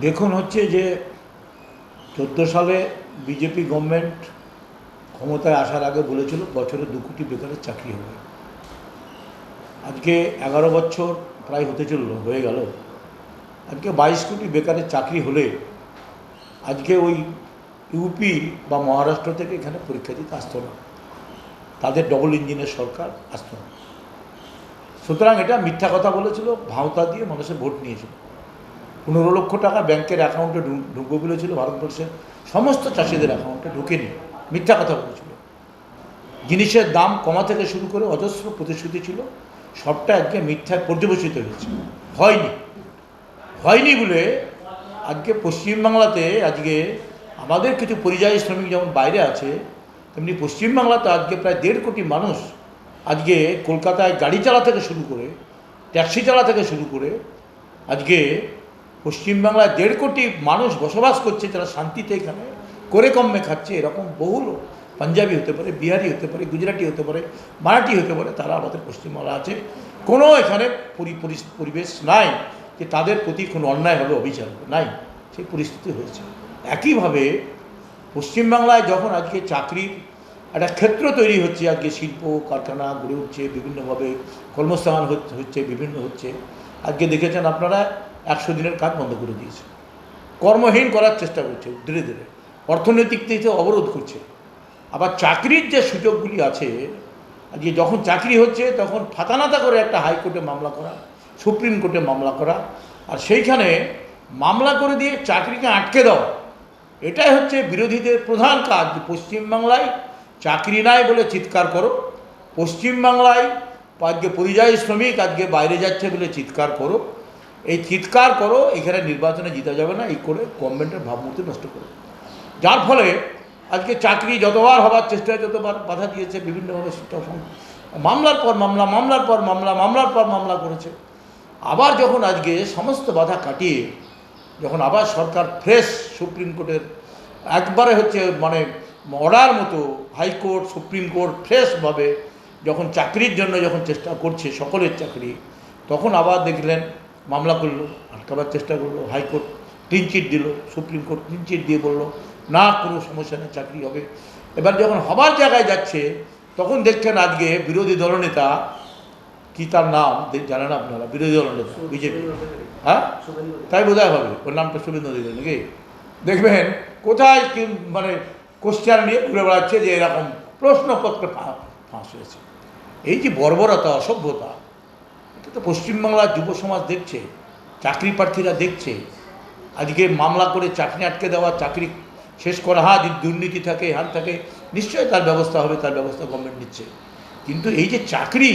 দেখুন হচ্ছে যে চোদ্দ সালে বিজেপি গভর্নমেন্ট ক্ষমতায় আসার আগে বলেছিল বছরে দু কোটি বেকারের চাকরি হবে। আজকে এগারো বছর প্রায় হতে চলল, হয়ে গেল। আজকে বাইশ কোটি বেকারের চাকরি হলে আজকে ওই ইউপি বা মহারাষ্ট্র থেকে এখানে পরীক্ষা দিতে আসতো না। তাদের ডবল ইঞ্জিনের সরকার আসতো না। সুতরাং এটা মিথ্যা কথা বলেছিল, ভাওতা দিয়ে মানুষের ভোট নিয়েছিল। পনেরো লক্ষ টাকা ব্যাংকের অ্যাকাউন্টে ঢুকবে বলেছিল ভারতবর্ষের সমস্ত চাষিদের অ্যাকাউন্টে ঢুকেনি। মিথ্যা কথা বলেছিল। জিনিসের দাম কমা থেকে শুরু করে অজস্র প্রতিশ্রুতি ছিল। সবটা আজকে মিথ্যায় পর্যবেসিত হয়েছে। হয়নি। হয়নি বলে আজকে পশ্চিমবাংলাতে আজকে আমাদের কিছু পরিযায়ী শ্রমিক যেমন বাইরে আছে, তেমনি পশ্চিমবাংলাতে আজকে প্রায় দেড় কোটি মানুষ আজকে কলকাতায় গাড়ি চালা থেকে শুরু করে, ট্যাক্সি চালা থেকে শুরু করে আজকে পশ্চিমবাংলায় দেড় কোটি মানুষ বসবাস করছে যারা শান্তিতে এখানে করে কমে খাচ্ছে, এরকম বহু লোক। পাঞ্জাবি হতে পারে, বিহারি হতে পারে, গুজরাটি হতে পারে, মারাঠি হতে পারে, তারা আমাদের পশ্চিমবাংলা আছে। কোনো এখানে পরি- পরিবেশ নাই যে তাদের প্রতি কোনো অন্যায় হবে হবে নাই। সেই পরিস্থিতি হয়েছে। একইভাবে পশ্চিমবাংলায় যখন আজকে চাকরির একটা ক্ষেত্র তৈরি হচ্ছে, আজকে শিল্প, কারখানা গড়ে উঠছে, বিভিন্নভাবে কর্মস্থান হচ্ছে, বিভিন্ন হচ্ছে, আজকে দেখেছেন আপনারা একশো দিনের কাজ বন্ধ করে দিয়েছে। কর্মহীন করার চেষ্টা করছে, ধীরে ধীরে। অর্থনৈতিক দিক অবরোধ করছে। আবার চাকরির যে সুযোগগুলি আছে, যে যখন চাকরি হচ্ছে, তখন ফাতানাতা করে একটা হাইকোর্টে মামলা করা, সুপ্রিম কোর্টে মামলা করা, আর সেইখানে মামলা করে দিয়ে চাকরিকে আটকে দেওয়া, এটাই হচ্ছে বিরোধীদের প্রধান কাজ। পশ্চিমবাংলায় চাকরি নাই বলে চিৎকার করো, পশ্চিমবাংলায় আজকে পরিযায়ী শ্রমিক আজকে বাইরে যাচ্ছে বলে চিৎকার করো এই চিৎকার করো, এখানে নির্বাচনে জিতা যাবে না, এই করে গভর্নমেন্টের ভাবমূর্তি নষ্ট করো। যার ফলে আজকে চাকরি যতবার হবার চেষ্টায় যতবার বাধা দিয়েছে, বিভিন্নভাবে মামলার পর মামলা, মামলার পর মামলা, মামলার পর মামলা করেছে। আবার যখন আজকে সমস্ত বাধা কাটিয়ে, যখন আবার সরকার ফ্রেশ সুপ্রিম কোর্টের একবারে হচ্ছে মানে অর্ডার মতো হাইকোর্ট সুপ্রিম কোর্ট ফ্রেশভাবে যখন চাকরির জন্য যখন চেষ্টা করছে সকলের চাকরি, তখন আবার দেখলেন মামলা করল আটকাবার চেষ্টা করল হাইকোর্ট ক্লিনচিট দিল সুপ্রিম কোর্ট ক্লিনচিট দিয়ে বলল না কোনো সমস্যা নেই চাকরি হবে। এবার যখন হবার জায়গায় যাচ্ছে তখন দেখছেন আজকে বিরোধী দলনেতা কি তার নাম জানেন আপনারা বিরোধী দলনেতা বিজেপি। হ্যাঁ? তাই বোধহয় হবে ওর নামটা শুভেন্দু অধিকারী নাকি? দেখবেন কোথায় কি মানে কোশ্চেন নিয়ে ঘুরে বেড়াচ্ছে যে এরকম প্রশ্নপত্র ফাঁস হয়েছে। এই যে বর্বরতা অসভ্যতা তো পশ্চিমবাংলার যুব সমাজ দেখছে, চাকরি প্রার্থীরা দেখছে, আজকে মামলা করে চাকরি আটকে দেওয়া, চাকরি শেষ করা হ্যাঁ দুর্নীতি থাকে হান থাকে, নিশ্চয়ই তার ব্যবস্থা হবে, তার ব্যবস্থা গভর্নমেন্ট নিচ্ছে। কিন্তু এই যে চাকরি,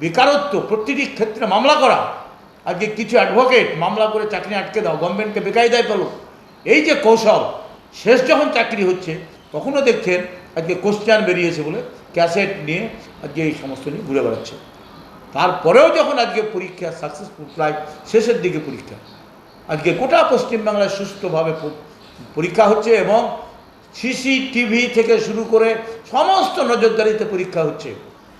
বেকারত্ব, প্রতিটি ক্ষেত্রে মামলা করা, আজকে কিছু অ্যাডভোকেট মামলা করে চাকরি আটকে দাও গভর্নমেন্টকে বেকায়দায় পেল এই যে কৌশল, শেষ যখন চাকরি হচ্ছে, তখনও দেখছেন আজকে কোশ্চেন বেরিয়েছে বলে ক্যাসেট নিয়ে আজকে এই সমস্ত নিয়ে ঘুরে বেড়াচ্ছে। তারপরেও যখন আজকে পরীক্ষা সাকসেসফুল প্রায় শেষের দিকে পরীক্ষা, আজকে গোটা পশ্চিমবাংলায় সুষ্ঠুভাবে প- পরীক্ষা হচ্ছে এবং সিসিটিভি থেকে শুরু করে সমস্ত নজরদারিতে পরীক্ষা হচ্ছে।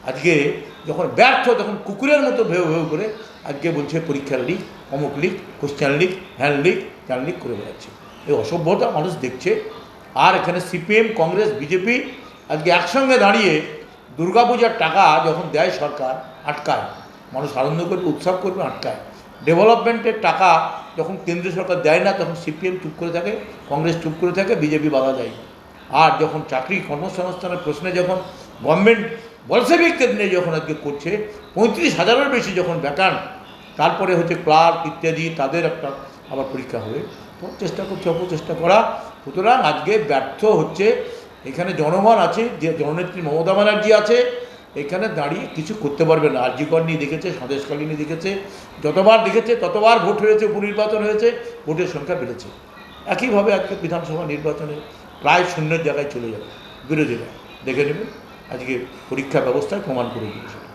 আজকে যখন ব্যর্থ তখন কুকুরের মতো ভেউ ভেউ করে আজকে বলছে পরীক্ষার লিক, অমুক leak question leak hand leak ত্যান লিক করে বেড়াচ্ছে। এই অসভ্যতা মানুষ দেখছে। আর এখানে সিপিএম, কংগ্রেস, বিজেপি আজকে একসঙ্গে দাঁড়িয়ে দুর্গাপূজার টাকা যখন দেয় সরকার আটকায়। মানুষ আনন্দ করবে উৎসব করবে, আটকায়। ডেভেলপমেন্টের টাকা যখন কেন্দ্রীয় সরকার দেয় না, তখন সিপিএম চুপ করে থাকে, কংগ্রেস চুপ করে থাকে বিজেপি বাধা দেয়। আর যখন চাকরি, কর্মসংস্থানের প্রশ্নে যখন গভর্নমেন্ট বলসেবিকদের নিয়ে যখন আজকে করছে, পঁয়ত্রিশ হাজারের বেশি যখন ভ্যাকান্ট তারপরে হচ্ছে ক্লার্ক ইত্যাদি, তাদের একটা আবার পরীক্ষা হবে। তো চেষ্টা করছে, অপচেষ্টা করা। সুতরাং আজকে ব্যর্থ হচ্ছে, এখানে জনগণ আছে, যে জননেত্রী মমতা ব্যানার্জি আছে এখানে দাঁড়িয়ে কিছু করতে পারবে না। আর্যিকর নিয়ে দেখেছে, স্বদেশকালী নিয়ে দেখেছে, যতবার দেখেছে, ততবার ভোট হয়েছে, উপনির্বাচন হয়েছে, ভোটের সংখ্যা বেড়েছে। একইভাবে আজকে বিধানসভা নির্বাচনে প্রায় শূন্যের জায়গায় চলে যাবে, বিরোধীরা। দেখে নেবেন আজকে পরীক্ষা ব্যবস্থায় প্রমাণ করে দিয়েছে।